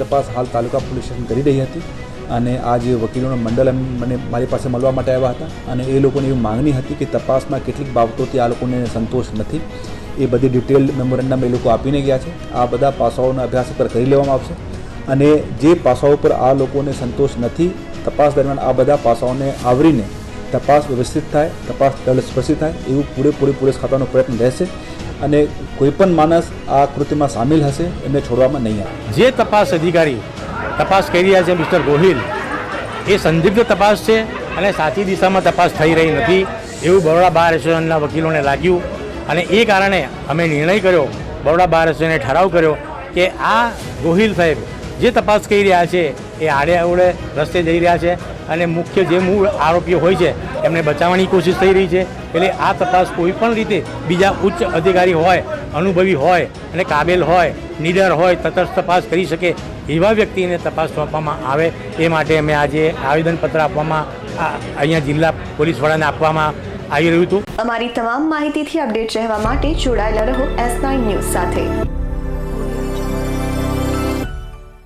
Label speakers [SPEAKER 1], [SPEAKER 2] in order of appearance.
[SPEAKER 1] તપાસ હાલ તાલુકા police station કરી રહી હતી અને આ જે વકીલોનો મંડળ એમ મને મારી પાસે મળવા માટે આવ્યા હતા અને એ લોકોની એવી માંગણી હતી કે તપાસમાં કેટલીક બાબતોથી આ લોકોને સંતોષ નથી. એ બધી ડિટેલ મેમોરેન્ડમ એ લોકો આપીને ગયા છે. આ બધા પાસાઓના અભ્યાસ ઉપર કરી લેવામાં આવશે અને જે પાસાઓ પર આ લોકોને સંતોષ નથી, તપાસ દરમિયાન આ બધા પાસાઓને આવરીને તપાસ વ્યવસ્થિત થાય, તપાસ તલસ્પર્શી થાય એવું પૂરેપૂરી પોલીસ ખાતાનો પ્રયત્ન રહેશે. અને કોઈપણ માણસ આ કૃત્યમાં સામેલ હશે એમને છોડવામાં નહીં આવે.
[SPEAKER 2] જે તપાસ અધિકારી તપાસ કરી રહ્યા છે મિસ્ટર ગોહિલ, એ સંદિગ્ધ તપાસ છે અને સાચી દિશામાં તપાસ થઈ રહી નથી એવું બરોડા બાર એસોસિએશનના વકીલોને લાગ્યું. અને એ કારણે અમે નિર્ણય કર્યો, બરોડા બાર એસોસિએશને ઠરાવ કર્યો કે આ ગોહિલ સાહેબ જે તપાસ કરી રહ્યા છે એ આડે અવડે રસ્તે જઈ રહ્યા છે. અને મુખ્ય જે મૂળ આરોપીઓ હોય છે, એમને બચાવવાની કોશિશ થઈ રહી છે. એટલે આ તપાસ કોઈ પણ રીતે બીજા ઉચ્ચ અધિકારી હોય, અનુભવી હોય અને કાબેલ હોય, નીડર હોય, તટસ્થ તપાસ કરી શકે એવા વ્યક્તિને તપાસ સોંપવામાં આવે એ માટે અમે આજે આવેદનપત્ર આપવામાં અહીંયા જિલ્લા પોલીસ વડાને આપવામાં આવી રહ્યું હતું.
[SPEAKER 3] અમારી તમામ માહિતીથી અપડેટ રહેવા માટે જોડાયેલા રહો એસ નાઇન ન્યૂઝ સાથે.